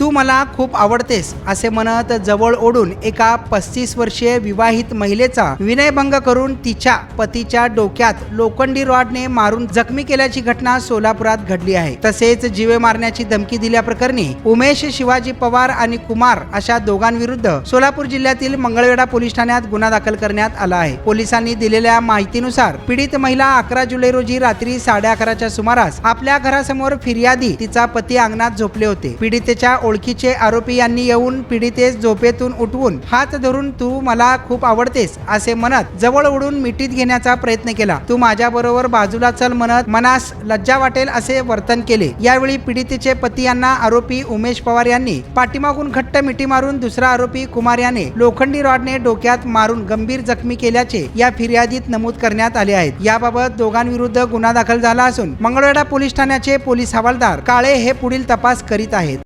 तू मला खूप आवडतेस असे म्हणत जवळ ओढून एका पस्तीस वर्षीय विवाहित महिलेचा विनयभंग करून तिच्या पतीच्या डोक्यात लोखंडी रॉडने मारून जखमी केल्याची घटना सोलापुरात घडली आहे. तसेच जीवे मारण्याची धमकी दिल्याप्रकरणी उमेश शिवाजी पवार आणि कुमार अशा दोघांविरुद्ध सोलापूर जिल्ह्यातील मंगळवेढा पोलीस ठाण्यात गुन्हा दाखल करण्यात आला आहे. पोलिसांनी दिलेल्या माहितीनुसार पीडित महिला अकरा जुलै रोजी रात्री साडे अकराच्या सुमारास आपल्या घरासमोर फिर्यादी तिचा पती अंगणात झोपले होते. पीडितेच्या ओळखीचे आरोपी यांनी येऊन पीडितेस झोपेतून उठवून हात धरून तू मला खूप आवडतेस असे म्हणत जवळ उडून मिठीत घेण्याचा प्रयत्न केला. तू माझ्या बरोबर बाजूला चल म्हणत मनास लज्जा वाटेल असे वर्तन केले. यावेळी पीडितेचे पती यांना आरोपी उमेश पवार यांनी पाठीमागून घट्ट मिठी मारून दुसरा आरोपी कुमार याने लोखंडी रॉडने डोक्यात मारून गंभीर जखमी केल्याचे या फिर्यादीत नमूद करण्यात आले आहेत. याबाबत दोघांविरुद्ध गुन्हा दाखल झाला असून मंगळवेढा पोलीस ठाण्याचे पोलीस हवालदार काळे हे पुढील तपास करीत आहेत.